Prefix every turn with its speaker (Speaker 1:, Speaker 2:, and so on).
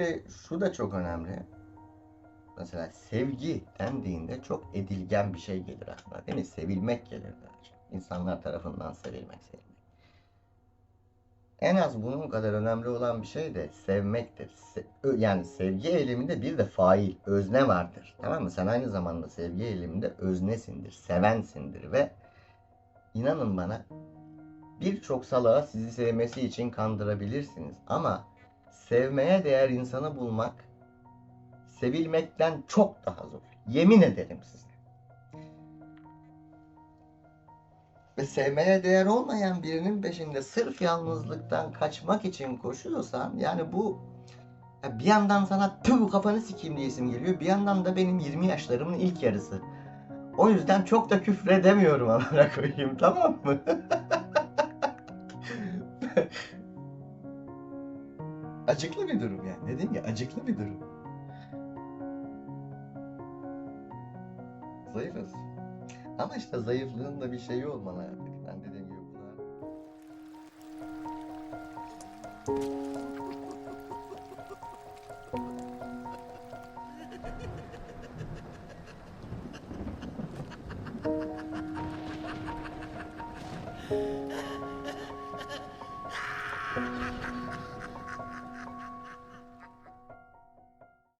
Speaker 1: de şu da çok önemli. Mesela sevgi dendiğinde çok edilgen bir şey gelir aklına değil mi? Sevilmek gelir. İnsanlar tarafından sevilmek, sevilmek. En az bunun kadar önemli olan bir şey de sevmektir. Se- yani sevgi eyleminde bir de fail, özne vardır. Tamam mı? Sen aynı zamanda sevgi eyleminde öznesindir, sevensindir ve inanın bana birçok salağı sizi sevmesi için kandırabilirsiniz ama sevmeye değer insanı bulmak sevilmekten çok daha zor. Yemin ederim size. Ve sevmeye değer olmayan birinin peşinde sırf yalnızlıktan kaçmak için koşuyorsan yani bu bir yandan sana tüm kafanı sikeyim diyesim geliyor. Bir yandan da benim 20 yaşlarımın ilk yarısı. O yüzden çok da küfredemiyorum amına koyayım tamam mı? acıklı bir durum yani. Dediğim gibi acıklı bir durum. Zayıfız. Ama işte zayıflığın da bir şeyi olmalı artık. Ben dediğim gibi buna...